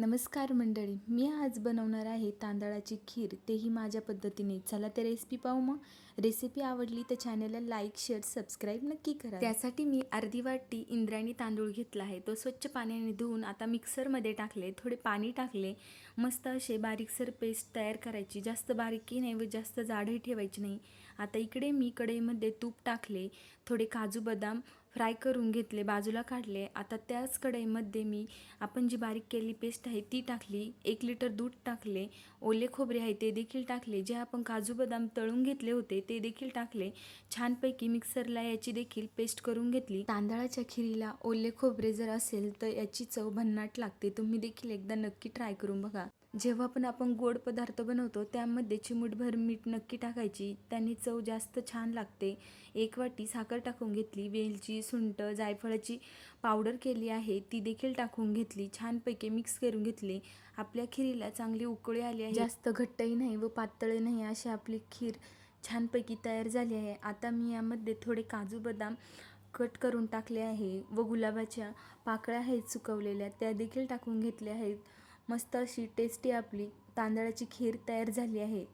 नमस्कार मंडळी मी आज बनवणार आहे तांदळाची खीर. तेही माझ्या पद्धतीने. चला ते रेसिपी पाहू मग. रेसिपी आवडली तर चॅनलला लाईक शेअर सबस्क्राईब नक्की करा. त्यासाठी मी अर्धी वाटी इंद्रायणी तांदूळ घेतला आहे. तो स्वच्छ पाण्याने धुवून आता मिक्सरमध्ये टाकले. थोडे पाणी टाकले. मस्त असे बारीकसर पेस्ट तयार करायची. जास्त बारीकही नाही व जास्त जाडही ठेवायची नाही. आता इकडे मी कढईमध्ये तूप टाकले. थोडे काजू बदाम फ्राय करून घेतले बाजूला काढले. आता त्याच कढईमध्ये मी आपण जी बारीक केली पेस्ट आहे ती टाकली. एक लिटर दूध टाकले. ओले खोबरे आहे ते देखील टाकले. जे आपण काजू बदाम तळून घेतले होते ते देखील टाकले. छानपैकी मिक्सरला याची देखील पेस्ट करून घेतली. तांदळाच्या खिरीला ओले खोबरे जर असेल तर याची चव भन्नाट लागते. तुम्ही देखील एकदा नक्की ट्राय करून बघा. जेव्हा पण आपण गोड पदार्थ बनवतो त्यामध्ये चिमूटभर मीठ नक्की टाकायची. त्यांनी चव जास्त छान लागते. एक वाटी साखर टाकून घेतली वेलची सुंट जायफळाची पावडर केली आहे ती देखील टाकून घेतली छानपैकी मिक्स करून घेतली. आपल्या खिरीला चांगली उकळी आली आहे. जास्त घट्टही नाही व पातळही नाही अशी आपली खीर छानपैकी तयार झाली आहे. आता मी यामध्ये थोडे काजू बदाम कट करून टाकले आहे व गुलाबाच्या पाकळ्या आहेत सुकवलेल्या त्या देखील टाकून घेतल्या आहेत. मस्त अशी टेस्टी आपली तांदळाची खीर तयार झाली आहे.